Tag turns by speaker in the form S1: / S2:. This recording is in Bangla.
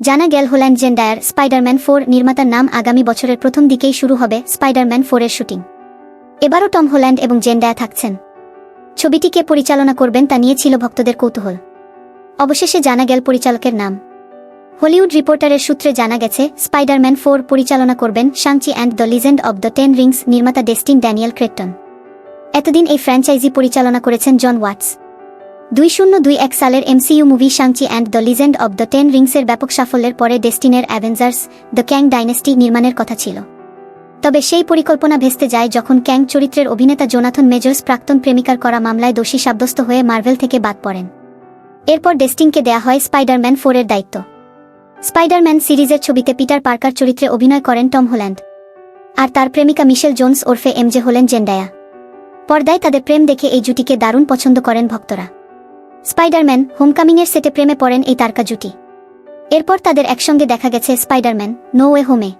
S1: জানা গেল হোল্যান্ড জেন্ডায়ার স্পাইডারম্যান ফোর নির্মাতার নাম আগামী বছরের প্রথম দিকেই শুরু হবে স্পাইডারম্যান ফোরের শুটিং। এবারও টম হোল্যান্ড এবং জেন্ডায়া থাকছেন। ছবিটি কে পরিচালনা করবেন তা নিয়ে ছিল ভক্তদের কৌতূহল। অবশেষে জানা গেল পরিচালকের নাম। হলিউড রিপোর্টারের সূত্রে জানা গেছে, স্পাইডারম্যান ফোর পরিচালনা করবেন Shang Chi and the legend of the ten rings নির্মাতা ডেস্টিন ড্যানিয়েল ক্রেটন। এতদিন এই ফ্র্যাঞ্চাইজি পরিচালনা করেছেন জন ওয়াটস। দুই শূন্য দুই এক সালের MCU movie Shang Chi and the legend of the ten রিংসের ব্যাপক সাফল্যের পরে ডেস্টিনের অ্যাভেঞ্জার্স, দ্য ক্যাং ডাইনেস্টি নির্মাণের কথা ছিল। তবে সেই পরিকল্পনা ভেস্তে যায় যখন ক্যাং চরিত্রের অভিনেতা জোনাথন মেজর্স প্রাক্তন প্রেমিকার করা মামলায় দোষী সাব্যস্ত হয়ে মার্ভেল থেকে বাদ পড়েন। এরপর ডেস্টিনকে দেয়া হয় স্পাইডারম্যান ফোরের দায়িত্ব। স্পাইডারম্যান সিরিজের ছবিতে পিটার পার্কার চরিত্রে অভিনয় করেন টম হোল্যান্ড। আর তার প্রেমিকা মিশেল জোনস ওরফে এমজে হলেন জেন্ডায়া। পর্দায় তাদের প্রেম দেখে এই জুটিকে দারুণ পছন্দ করেন ভক্তরা। স্পাইডারম্যান হোমকামিংয়ের সেটে প্রেমে পড়েন এই তারকা জুটি। এরপর তাদের একসঙ্গে দেখা গেছে স্পাইডারম্যান, নো ওয়ে হোমে।